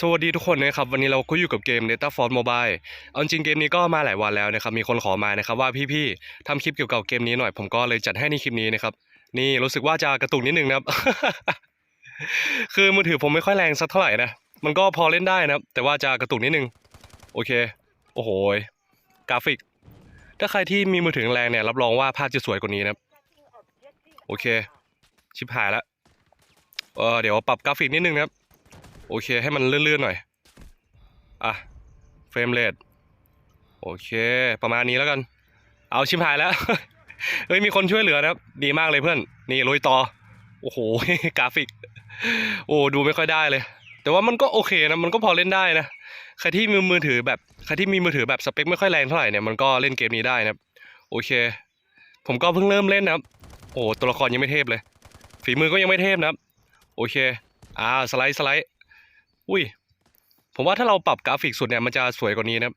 สวัสดีทุกคนนะครับวันนี้เราก็อยู่กับเกม Data Force Mobile เอาจริงเกมนี้ก็มาหลายวันแล้วนะครับมีคนขอมานะครับว่าพี่ๆทำคลิปเกี่ยวกับเกมนี้หน่อยผมก็เลยจัดให้ในคลิปนี้นะครับนี่รู้สึกว่าจะกระตุกนิดนึงนะครับ คือมือถือผมไม่ค่อยแรงสักเท่าไหร่นะมันก็พอเล่นได้นะแต่ว่าจะกระตุกนิดนึงโอเค โอ้โหกราฟิก ถ้าใครที่มีมือถือแรงเนี่ยรับรองว่าภาพจะสวยกว่านี้นะโอเค ชิบหายละเออเดี๋ยวปรับกราฟิกนิดนึงนะครับ โอเคให้มันเลื่อนๆหน่อย อะ เฟรมเรทโอเค ประมาณนี้แล้วกัน เอาชิมหายแล้ว เฮ้ยมีคนช่วยเหลือนะครับ ดีมากเลยเพื่อน นี่ลุยต่อ โอ้โห กราฟิก โอ้ดูไม่ค่อยได้เลย แต่ว่ามันก็โอเคนะ มันก็พอเล่นได้นะ ใครที่มีมือถือแบบ ใครที่มีมือถือแบบสเปคไม่ค่อยแรงเท่าไหร่เนี่ย มันก็เล่นเกมนี้ได้นะครับ โอเค ผมก็เพิ่งเริ่มเล่นนะครับ โอ้ตัวละครยังไม่เทพเลย ฝีมือก็ยังไม่เทพนะครับ โอเค อ่า สไลด์สไลด์ อุ้ย ผมว่าถ้าเราปรับกราฟิกสุดเนี่ยมันจะสวยกว่านี้นะครับ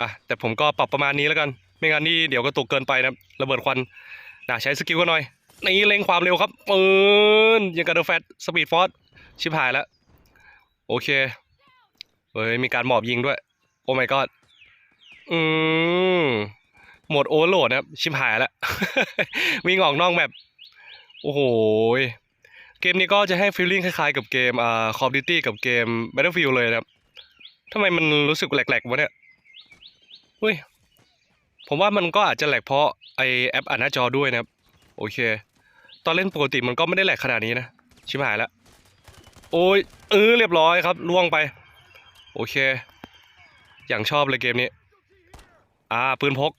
อะแต่ผมก็ปรับประมาณนี้แล้วกัน ไม่งั้นนี่เดี๋ยวก็ตกเกินไปนะระเบิดควันน่ะใช้สกิลกันหน่อยนี่เล็งความเร็วครับปืนยังกับเดอะแฟตสปีดฟอร์สชิบหายแล้ว โอเคเฮ้ยมีการหมอบยิงด้วย โอ้ my god อืมหมดโอเวอร์โหลดนะครับ ชิบหายแล้ว วิ่งออกนอกแมปโอ้โห เกมนี้ก็จะให้ฟีลลิ่งคล้ายๆกับเกมอ่า Call of Duty กับเกม Battlefield เลยนะครับทำไมมันรู้สึกแหลกๆวะเนี่ยเฮ้ยผมว่ามันก็อาจจะแหลกเพราะไอแอปอ่านหน้าจอด้วยนะครับ โอเค ตอนเล่นปกติมันก็ไม่ได้แหลกขนาดนี้นะ ชิบหายแล้วโอ้ยเออเรียบร้อยครับล่วงไป โอเค อย่างชอบเลยเกมนี้ อ่าปืนพก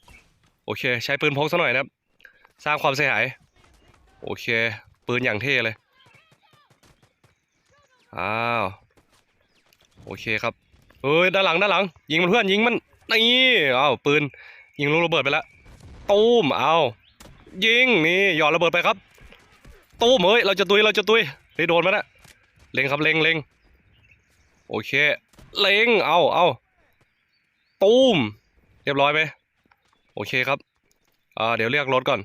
โอเค ใช้ปืนพกซะหน่อยนะครับ สร้างความเสียหาย โอเค ปืนอย่างเท่เลย อ้าว โอเคครับเฮ้ยด้านหลังด้านหลัง ยิงมันเพื่อนยิงมันนี่อ้าวปืน ยิงลูกระเบิดไปแล้วตูมเอายิงนี่หย่อนระเบิดไปครับตูมเฮ้ยเราจะตุยเราจะตุยเฮ้ยโดนมาแล้วเล็งครับเล็งเล็งโอเค เล็งเอาเอาตูมเรียบร้อยไหมโอเคครับอ่าเดี๋ยวเรียกรถก่อน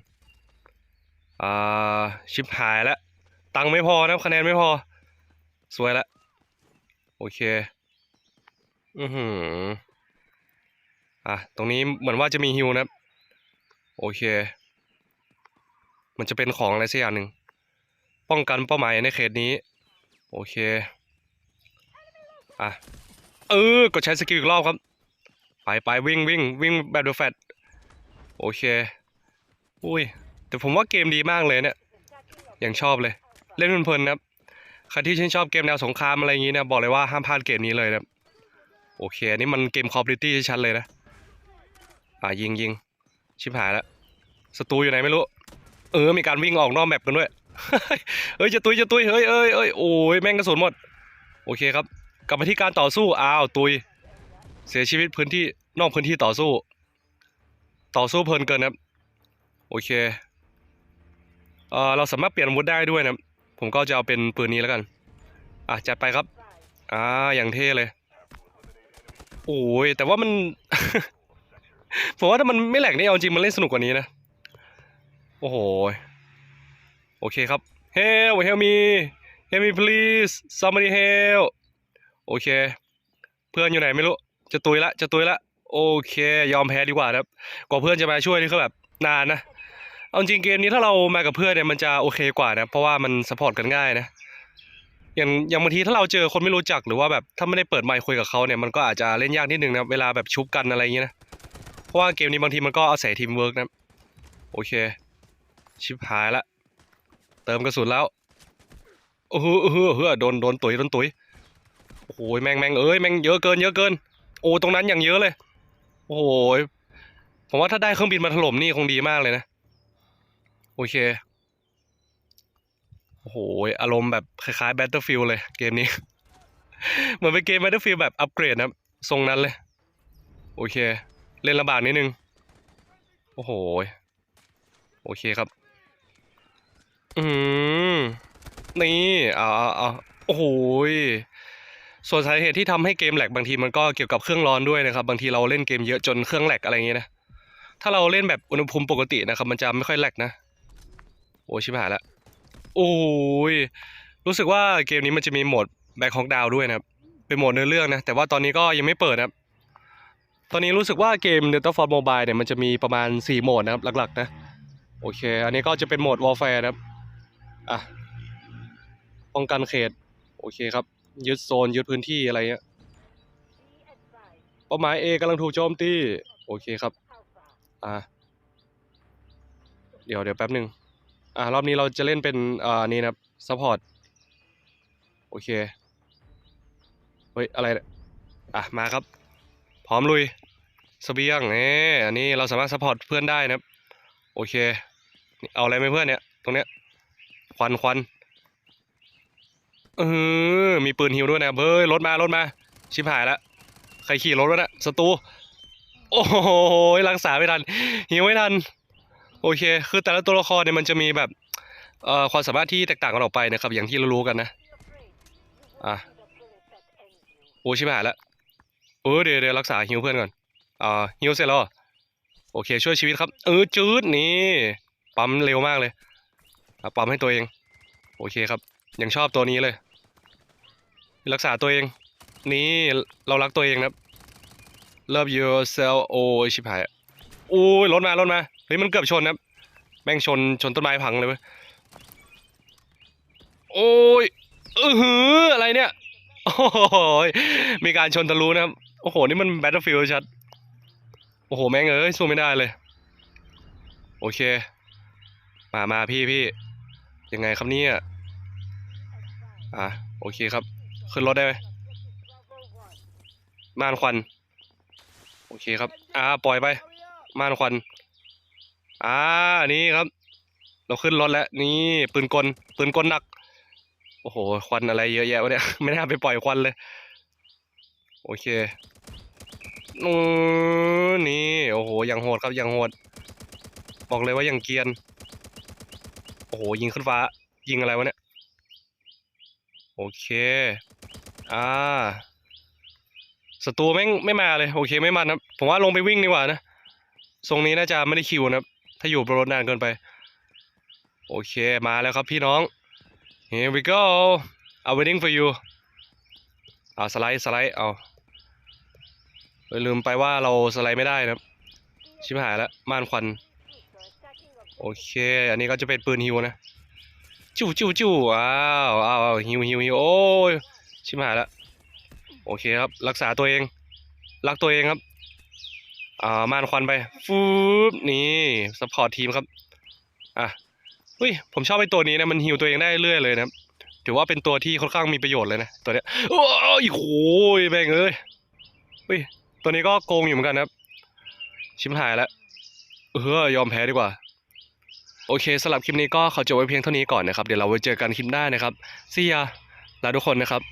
อ่าชิบหายแล้วตังค์ไม่พอนะ คะแนนไม่พอ สวยละ โอเค อือหือ อะ ตรงนี้เหมือนว่าจะมีฮิวนะครับโอเค มันจะเป็นของอะไรสักอย่างหนึ่ง ป้องกันเป้าหมายในเขตนี้ โอเค อะ เออ กดใช้สกิลอีกรอบครับ ไปไปวิ่งวิ่งวิ่งแบบเดอะแฟตโอเค อุ้ย แต่ผมว่าเกมดีมากเลยเนี่ยอย่างชอบเลย เล่นเพลินๆนะครับ ใครที่ชื่นชอบเกมแนวสงครามอะไรอย่างนี้นะบอกเลยว่าห้ามพลาดเกมนี้เลยนะโอเคอันนี่มันเกมคอ l ดิตี้ชัดเลยนะอ่ายิงยิงชิบหายแล้วศัตรูอยู่ไหนไม่รู้ เออ มีการวิ่งออกนอกแมปกันด้วยเฮ้ยจะตุยจะตุยเฮ้ยเอ้ยเอ้ยโอ้ยแม่งกระสุนหมด โอเคครับ กลับมาที่การต่อสู้อ้าวตุย เสียชีวิตพื้นที่นอกพื้นที่ต่อสู้ ต่อสู้เพลินเกินนะโอเคเออเราสามารถเปลี่ยนอาวุธได้ด้วยนะ ผมก็จะเอาเป็นปืนนี้แล้วกัน อะจัดไปครับ อ่า อย่างเท่เลย โอ้ย แต่ว่ามัน ผมว่าถ้ามันไม่แหลกนี่เอาจริงมันเล่นสนุกกว่านี้นะ โอ้โห โอเคครับ Help help me help me please somebody help โอเค เพื่อนอยู่ไหนไม่รู้ จะตุยละ จะตุยละ โอเค ยอมแพ้ดีกว่าครับ กว่าเพื่อนจะมาช่วยนี่คือแบบนานนะ เอาจริงเกมนี้ถ้าเรามากับเพื่อนเนี่ยมันจะโอเคกว่านะเพราะว่ามันสปอร์ตกันง่ายนะอย่างอย่างบางทีถ้าเราเจอคนไม่รู้จักหรือว่าแบบถ้าไม่ได้เปิดไมค์คุยกับเขาเนี่ยมันก็อาจจะเล่นยากนิดนึงนะเวลาแบบชุบกันอะไรอย่างเงี้ยนะเพราะว่าเกมนี้บางทีมันก็อาศัยทีมเวิร์กนะโอเค ชิบหายละ เติมกระสุนแล้วโอ้โหเออเฮ้อโดนโดนตุ๋ยโดนตุ๋ยโอ้โหแม่งแม่งเอ้ยแม่งเยอะเกินเยอะเกิน โอ้ตรงนั้นอย่างเยอะเลย โอ้โหผมว่าถ้าได้เครื่องบินมาถล่มนี่คงดีมากเลยนะ โอเค โอ้โห อารมณ์แบบคล้ายๆ Battlefield เลยเกมนี้ เหมือนเป็นเกม Battlefield แบบอัปเกรดนะทรงนั้นเลย โอเค เล่นลำบากนิดนึง โอ้โห โอเคครับ อืม นี่เอาเอาเอโอ้โหส่วนสาเหตุที่ทำให้เกมแหลกบางทีมันก็เกี่ยวกับเครื่องร้อนด้วยนะครับ บางทีเราเล่นเกมเยอะจนเครื่องแหลกอะไรอย่างเงี้ยนะถ้าเราเล่นแบบอุณหภูมิปกตินะครับ มันจะไม่ค่อยแหลกนะ โอ้ชิบหายละโอ้ยรู้สึกว่าเกมนี้มันจะมีโหมดแบ็คฮอกดาวด้วยนะครับเป็นโหมดเนื้อเรื่องนะ แต่ว่าตอนนี้ก็ยังไม่เปิดนะครับ ตอนนี้รู้สึกว่าเกม Delta Force Mobile เนี่ยมันจะมีประมาณ 4 โหมดนะครับ หลักๆ นะ โอเค อันนี้ก็จะเป็นโหมด Warfare นะครับ อะ ป้องกันเขต โอเคครับ ยึดโซน ยึดพื้นที่อะไรเงี้ย เป้าหมาย A กำลังถูกโจมตี โอเคครับ อ่าเดี๋ยวเดี๋ยวแป๊บหนึ่ง อ่ารอบนี้เราจะเล่นเป็นอ่านี่นะครับซัพพอร์ตโอเคเฮ้ยอะไรเนี่ยอะมาครับ พร้อมลุยเสบียงเน่อันนี้เราสามารถซัพพอร์ตเพื่อนได้นะครับ โอเค เอาอะไรไหมเพื่อนเนี่ย ตรงเนี้ยควันควันเออมีปืนฮิวด้วยนะเฮ้ยรถมารถมา ชิบหายแล้วใครขี่รถวะเนี่ยศัตรูโอ้โหรักษาไม่ทันหิวไม่ทัน โอเค คือแต่ละตัวละครเนี่ยมันจะมีแบบเอ่อความสามารถที่แตกต่างกันออกไปนะครับ อย่างที่เรารู้กันนะอะโอ้ชิบหายแล้วเออเดี๋ยวเดี๋ยวรักษาฮิวเพื่อนก่อนอ่าฮิวเสร็จแล้วเหรอโอเค ช่วยชีวิตครับ เออจืดนี่ปั๊มเร็วมากเลยอะปั๊มให้ตัวเอง โอเคครับ ยังชอบตัวนี้เลย รักษาตัวเอง นี่เรารักตัวเองนะครับ love yourself โอ้ชิบหายโอ้ยรถมารถมา เฮ้ยมันเกือบชนนะครับแม่งชนชนต้นไม้พังเลยเว้ยโอ้ยเออหืออะไรเนี่ยโอ้โหยมีการชนทะลุนะครับโอ้โหนี่มัน Battlefield ชัดโอ้โหแม่งเอ้ยสู้ไม่ได้เลย โอเค มามาพี่พี่ยังไงครับเนี่ยอะโอเคครับ ขึ้นรถได้ไหมม่านควัน โอเคครับ อ่า ปล่อยไป ม่านควัน อ่านี่ครับ เราขึ้นรถแล้วนี่ปืนกลปืนกลหนัก โอ้โหควันอะไรเยอะแยะวะเนี่ยไม่น่าไปปล่อยควันเลย โอเคนู่นนี่โอ้โหอย่างโหดครับอย่างโหด บอกเลยว่าอย่างเกียน โอ้โหยิงขึ้นฟ้า ยิงอะไรวะเนี่ยโอเค อ่าศัตรูแม่งไม่มาเลย โอเคไม่มานะครับผมว่าลงไปวิ่งดีกว่านะทรงนี้น่าจะไม่ได้คิวนะครับาอยู่บนรถนานเกินไป โอเคมาแล้วครับพี่น้อง Here we go I'm waiting for you เอาสไลด์สไลด์เอาเอ้ยลืมไปว่าเราสไลด์ไม่ได้นะครับชิบหายแล้วม่านควัน โอเค อันนี้ก็จะเป็นปืนฮิวนะจู่จู่จู่อ้าวอ้าวอ้าวฮิวฮิวฮิวโอ้ยชิบหายแล้วโอเคครับ รักษาตัวเอง รักตัวเองครับ อ่ามานควันไปฟูบนี่สปอร์ตทีมครับอะเฮ้ยผมชอบไอ้ตัวนี้นะมันฮิวตัวเองได้เรื่อยเลยนะครับถือว่าเป็นตัวที่ค่อนข้างมีประโยชน์เลยนะตัวเนี้ยโอ้ยโอยแม่งเอ้ยเฮ้ยตัวนี้ก็โกงอยู่เหมือนกันนะครับ ชิบหายแล้วเออยอมแพ้ดีกว่าโอเคสำหรับคลิปนี้ก็ขอจบไว้เพียงเท่านี้ก่อนนะครับ เดี๋ยวเราไว้เจอกันคลิปหน้านะครับซียาลาทุกคนนะครับ